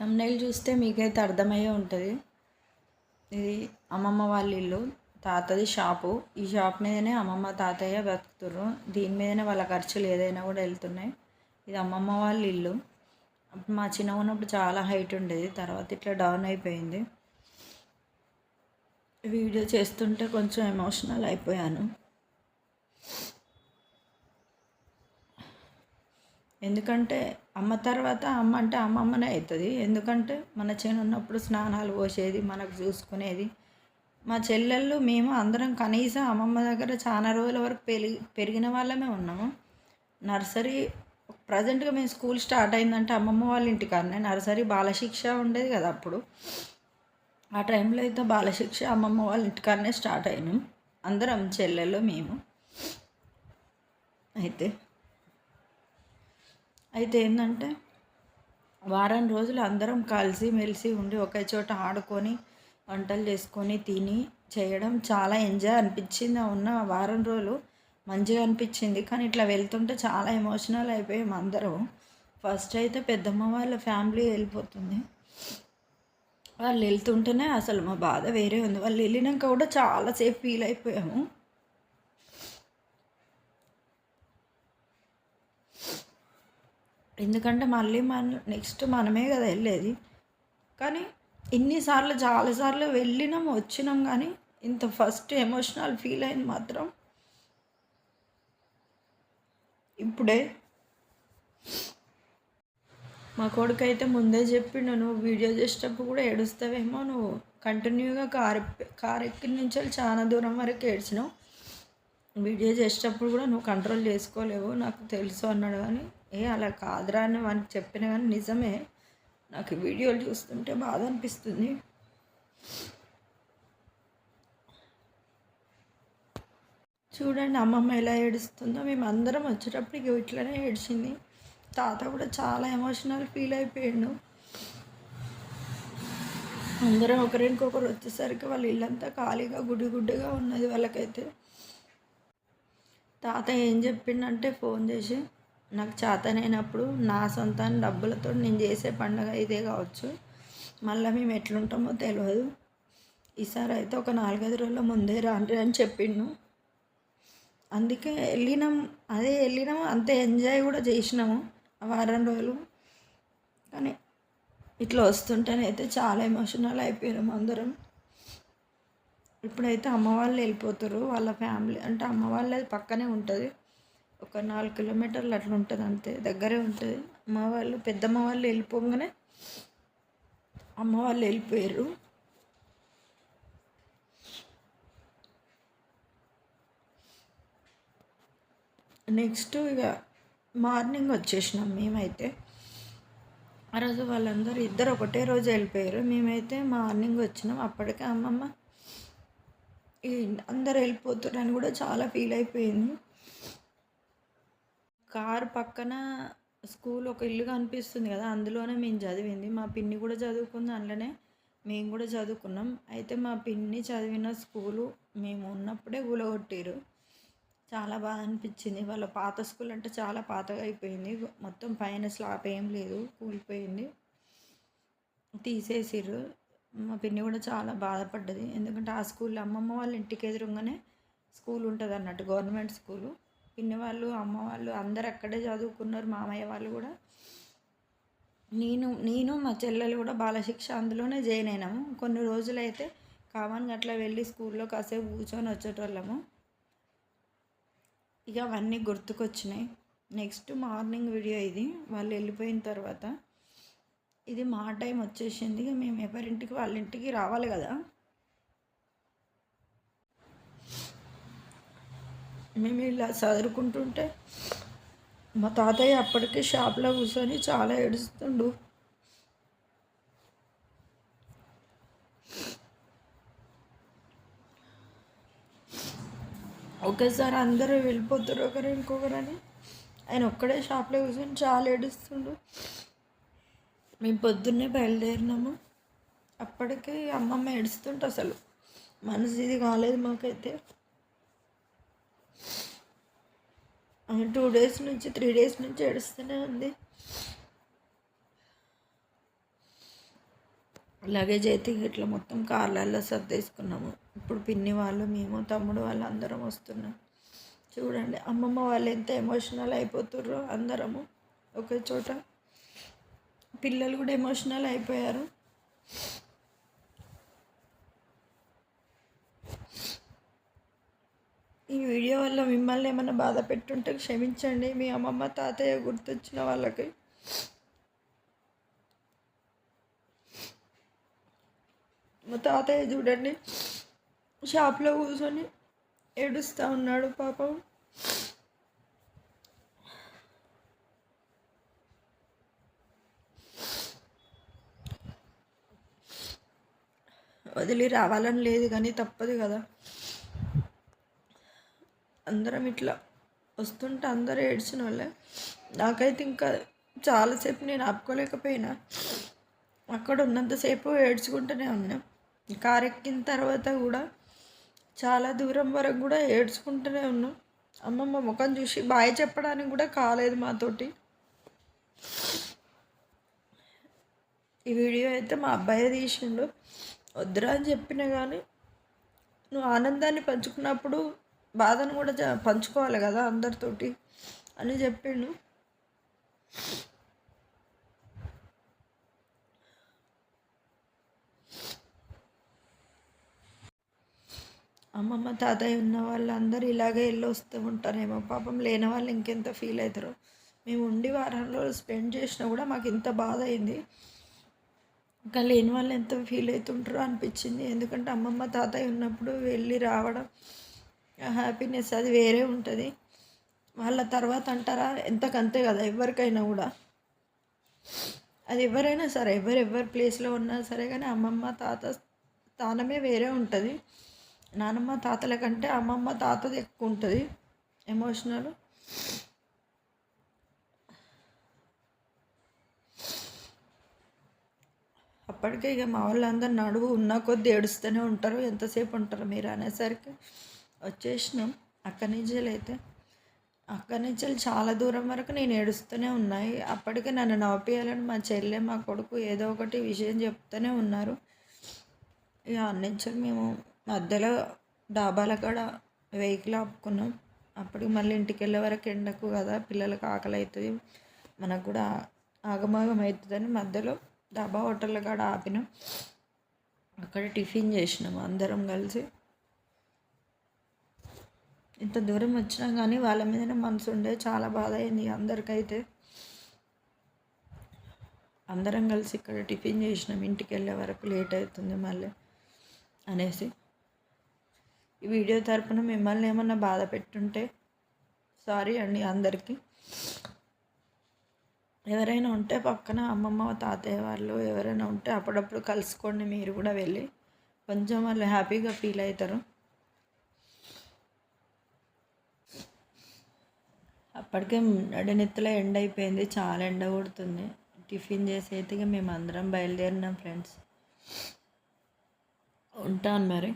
Thumbnail చూస్తే మీకైతే అర్థమయ్యే ఉంటుంది. ఇది అమ్మమ్మ వాళ్ళ ఇల్లు తాతది షాపు. ఈ షాప్ మీదనే అమ్మమ్మ తాతయ్య బతుకుతుర్రు. దీని మీదనే వాళ్ళ ఖర్చులు ఏదైనా కూడా వెళ్తున్నాయి. ఇది అమ్మమ్మ వాళ్ళ ఇల్లు. మా చిన్న ఉన్నప్పుడు చాలా హైట్ ఉండేది. తర్వాత ఇట్లా డౌన్ అయిపోయింది. వీడియో చేస్తుంటే కొంచెం ఎమోషనల్ అయిపోయాను. ఎందుకంటే అమ్మ తర్వాత అమ్మ అంటే అమ్మమ్మనే అవుతుంది ఎందుకంటే మన చేను ఉన్నప్పుడు స్నానాలు పోసేది మనకు చూసుకునేది. మా చెల్లెళ్ళు మేము అందరం కనీసం అమ్మమ్మ దగ్గర చాలా రోజుల వరకు పెరిగి పెరిగిన వాళ్ళమే ఉన్నాము. నర్సరీ ప్రజెంట్గా మేము స్కూల్ స్టార్ట్ అయిందంటే అమ్మమ్మ వాళ్ళ ఇంటికాడనే. నర్సరీ బాలశిక్ష ఉండేది కదా అప్పుడు. ఆ టైంలో అయితే బాలశిక్ష అమ్మమ్మ వాళ్ళ ఇంటికాడనే స్టార్ట్ అయినాం. అందరం చెల్లెళ్ళు మేము. అయితే అయితే ఏంటంటే వారం రోజులు అందరం కలిసి మెలిసి ఉండి ఒకే చోట ఆడుకొని వంటలు చేసుకొని తిని చేయడం చాలా ఎంజాయ్ అనిపించింది. ఉన్న వారం రోజులు మంచిగా అనిపించింది. కానీ ఇట్లా వెళ్తుంటే చాలా ఎమోషనల్ అయిపోయాం అందరం. ఫస్ట్ అయితే పెద్దమ్మ వాళ్ళ ఫ్యామిలీ వెళ్ళిపోతుంది. వాళ్ళు వెళ్తుంటేనే అసలు మా బాధ వేరే ఉంది. వాళ్ళు వెళ్ళినాక కూడా చాలాసేపు ఫీల్ అయిపోయాము. ఎందుకంటే మళ్ళీ మన నెక్స్ట్ మనమే కదా వెళ్ళేది. కానీ ఇన్నిసార్లు చాలాసార్లు వెళ్ళినాం వచ్చినాం కానీ ఇంత ఫస్ట్ ఎమోషనల్ ఫీల్ అయింది మాత్రం. ఇప్పుడే. మా కొడుకు అయితే ముందే చెప్పిండు నువ్వు వీడియో చేసేటప్పుడు కూడా ఏడుస్తావేమో నువ్వు కంటిన్యూగా కారు కారు ఎక్కిన నుంచి చాలా దూరం వరకు ఏడ్చినావు. వీడియో చేసేటప్పుడు కూడా నువ్వు కంట్రోల్ చేసుకోలేవు నాకు తెలుసు అన్నాడు. కానీ ఏ అలా కాదురా అని వానికి చెప్పిన కానీ నిజమే. నాకు వీడియోలు చూస్తుంటే బాధ అనిపిస్తుంది. చూడండి అమ్మమ్మ ఎలా ఏడుస్తుందో. మేము అందరం వచ్చేటప్పుడు ఇక ఇట్లనే ఏడ్చింది. తాత కూడా చాలా ఎమోషనల్ ఫీల్ అయిపోయాడు. అందరం ఒకరికొకరు వచ్చేసరికి వాళ్ళ ఇల్లంతా ఖాళీగా గుడిగుడ్డుగా ఉన్నది వాళ్ళకైతే. తాత ఏం చెప్పిండంటే ఫోన్ చేసి నాకు చేతనైనప్పుడు నా సొంత డబ్బులతో నేను చేసే పండగ ఇదే కావచ్చు. మళ్ళీ మేము ఎట్లుంటామో తెలియదు ఈసారి అయితే ఒక నాలుగైదు రోజుల ముందే రాండి అని చెప్పిండు. అందుకే వెళ్ళినాం అదే వెళ్ళినాము అంత ఎంజాయ్ కూడా చేసినాము ఆ వారం రోజులు. కానీ ఇట్లా వస్తుంటేనైతే చాలా ఎమోషనల్ అయిపోయినాము అందరం. ఇప్పుడైతే అమ్మ వాళ్ళు వెళ్ళిపోతారు వాళ్ళ ఫ్యామిలీ అంటే అమ్మ వాళ్ళది పక్కనే ఉంటుంది. ఒక నాలుగు కిలోమీటర్లు అట్లా ఉంటుంది అంతే. దగ్గరే ఉంటుంది. మా వాళ్ళు పెద్దమ్మ వాళ్ళు వెళ్ళిపోగానే అమ్మ వాళ్ళు వెళ్ళిపోయారు. నెక్స్ట్ ఇక మార్నింగ్ వచ్చేసినాం మేమైతే. ఆ రోజు వాళ్ళందరూ ఇద్దరు ఒకటే రోజు వెళ్ళిపోయారు. మేమైతే మార్నింగ్ వచ్చినాం. అప్పటికే అమ్మమ్మ ఈ అందరు వెళ్ళిపోతున్నారని కూడా చాలా ఫీల్ అయిపోయింది. కారు పక్కన స్కూల్ ఒక ఇల్లు కనిపిస్తుంది కదా అందులోనే మేము చదివింది. మా పిన్ని కూడా చదువుకుంది అందులోనే మేము కూడా చదువుకున్నాం. అయితే మా పిన్ని చదివిన స్కూలు మేము ఉన్నప్పుడే కూలగొట్టారు చాలా బాగా అనిపించింది. వాళ్ళ పాత స్కూల్ అంటే చాలా పాతగా అయిపోయింది. మొత్తం పైన స్లాబ్ ఏం లేదు కూలిపోయింది. తీసేసిర్రు. మా పిన్ని కూడా చాలా బాధపడ్డది. ఎందుకంటే ఆ స్కూల్లో అమ్మమ్మ వాళ్ళ ఇంటికి ఎదురుగానే స్కూల్ ఉంటుంది అన్నట్టు గవర్నమెంట్ స్కూలు. పిన్ని వాళ్ళు అమ్మ వాళ్ళు అందరు అక్కడే చదువుకున్నారు మామయ్య వాళ్ళు కూడా. నేను నేను మా చెల్లెలు కూడా బాలశిక్ష అందులోనే జాయిన్ అయినాము. కొన్ని రోజులైతే కామన్గా అట్లా వెళ్ళి స్కూల్లో కాసేపు కూర్చొని వచ్చేటోళ్ళము. ఇక అవన్నీ గుర్తుకొచ్చినాయి. నెక్స్ట్ మార్నింగ్ వీడియో ఇది. వాళ్ళు వెళ్ళిపోయిన తర్వాత. ఇది మా టైం వచ్చేసింది. మేము ఎవరింటికి వాళ్ళ ఇంటికి రావాలి కదా. మేము ఇలా చదువుకుంటుంటే మా తాతయ్య అప్పటికే షాప్లో కూర్చొని చాలా ఏడుస్తుండు. ఒకేసారి అందరూ వెళ్ళిపోతారు ఒకరు ఇంకొకరని. ఆయన ఒక్కడే షాప్లో కూర్చొని చాలా ఏడుస్తుండు. మేము పొద్దున్నే బయలుదేరినాము. అప్పటికే అమ్మమ్మ ఏడుస్తుంటే అసలు. మనసు ఇది కాలేదు మాకైతే. టూ డేస్ నుంచి త్రీ డేస్ నుంచి ఏడుస్తూనే ఉంది. లగేజ్ అయితే ఇట్లా మొత్తం కార్లలో సర్దేసుకున్నాము. ఇప్పుడు పిన్ని వాళ్ళు మేము తమ్ముడు వాళ్ళు అందరం వస్తున్నాం. చూడండి అమ్మమ్మ వాళ్ళు ఎంత ఎమోషనల్ అయిపోతుర్రో అందరము. ఒకే చోట పిల్లలు కూడా ఎమోషనల్ అయిపోయారు. ఈ వీడియో వల్ల మిమ్మల్ని ఏమైనా బాధ పెట్టుంటే క్షమించండి. మీ అమ్మమ్మ తాతయ్య గుర్తొచ్చిన వాళ్ళకి. మా తాతయ్య చూడండి షాప్లో కూర్చొని ఏడుస్తూ ఉన్నాడు పాపం. వదిలి రావాలని లేదు కానీ తప్పదు కదా. అందరం ఇట్లా వస్తుంటే అందరూ ఏడ్చిన వాళ్ళే నాకైతే ఇంకా చాలాసేపు నేను ఆపుకోలేకపోయినా. అక్కడ ఉన్నంతసేపు ఏడ్చుకుంటూనే ఉన్నా. కారు ఎక్కిన తర్వాత కూడా చాలా దూరం వరకు కూడా ఏడ్చుకుంటూనే ఉన్నాం. అమ్మమ్మ ముఖం చూసి బాయ్ చెప్పడానికి కూడా కాలేదు మాతోటి. ఈ వీడియో అయితే మా అబ్బాయి తీసిండు. వద్దురా అని చెప్పిన కానీ నువ్వు ఆనందాన్ని పంచుకున్నప్పుడు బాధను కూడా పంచుకోవాలి కదా అందరితోటి అని చెప్పిండు. అమ్మమ్మ తాతయ్య ఉన్న వాళ్ళందరూ ఇలాగే వెళ్ళి వస్తూ ఉంటారేమో. పాపం లేని వాళ్ళు ఇంకెంత ఫీల్ అవుతారో. మేము ఉండి వారం రోజులు స్పెండ్ చేసినా కూడా మాకు ఇంత బాధ అయింది. ఇంకా లేని వాళ్ళు ఎంత ఫీల్ అవుతుంటారో అనిపించింది. ఎందుకంటే అమ్మమ్మ తాతయ్య ఉన్నప్పుడు వెళ్ళి రావడం హ్యాపీనెస్ అది వేరే ఉంటుంది. వాళ్ళ తర్వాత అంటారా? ఎంతకంతే కదా ఎవరికైనా కూడా. అది ఎవరైనా సరే ఎవరు ఎవరి ప్లేస్లో ఉన్నా సరే కానీ అమ్మమ్మ తాత స్థానమే వేరే ఉంటుంది. నానమ్మ తాతల కంటే అమ్మమ్మ తాతది ఎక్కువ ఉంటుంది. ఎమోషనల్ అప్పటికే ఇక మా వాళ్ళందరూ నడువు ఉన్న కొద్దీ ఏడుస్తూనే ఉంటారు. ఎంతసేపు ఉంటారు మీరు అనేసరికి? వచ్చేసినాం. అక్కడి నుంచి అయితే అక్కడి నుంచి చాలా దూరం వరకు నేను ఏడుస్తూనే ఉన్నాయి అప్పటికే నన్ను నవ్వియాలని మా చెల్లె మా కొడుకు ఏదో ఒకటి విషయం చెప్తూనే ఉన్నారు. ఇక అన్నించి మేము మధ్యలో డాబాల కాడ వెహికల్ ఆపుకున్నాం. అప్పటికి మళ్ళీ ఇంటికి వెళ్ళే వరకు ఎండకు కదా పిల్లలకు ఆకలి అవుతుంది మనకు కూడా ఆగమాగం అవుతుందని మధ్యలో డాబా హోటల్ కాడ ఆపినాం. అక్కడ టిఫిన్ చేసినాం అందరం కలిసి. ఇంత దూరం వచ్చినా కానీ వాళ్ళ మీదనే మనసు ఉండే చాలా బాధ అయింది అందరికైతే. అందరం కలిసి ఇక్కడ టిఫిన్ చేసినాం. ఇంటికి వెళ్ళే వరకు లేట్ అవుతుంది మళ్ళీ అనేసి. ఈ వీడియో తరపున మిమ్మల్ని ఏమన్నా బాధ పెట్టుంటే సారీ అండి అందరికీ. ఎవరైనా ఉంటే పక్కన అమ్మమ్మ తాతయ్య వాళ్ళు ఎవరైనా ఉంటే అప్పుడప్పుడు కలుసుకోండి. మీరు కూడా వెళ్ళి కొంచెం వాళ్ళు హ్యాపీగా ఫీల్ అవుతారు. అప్పటికే నడినెత్తులో ఎండ అయిపోయింది చాలా ఎండ కొడుతుంది. టిఫిన్ చేసి అయితే మేము అందరం బయలుదేరినాం ఫ్రెండ్స్. ఉంటాను మరి.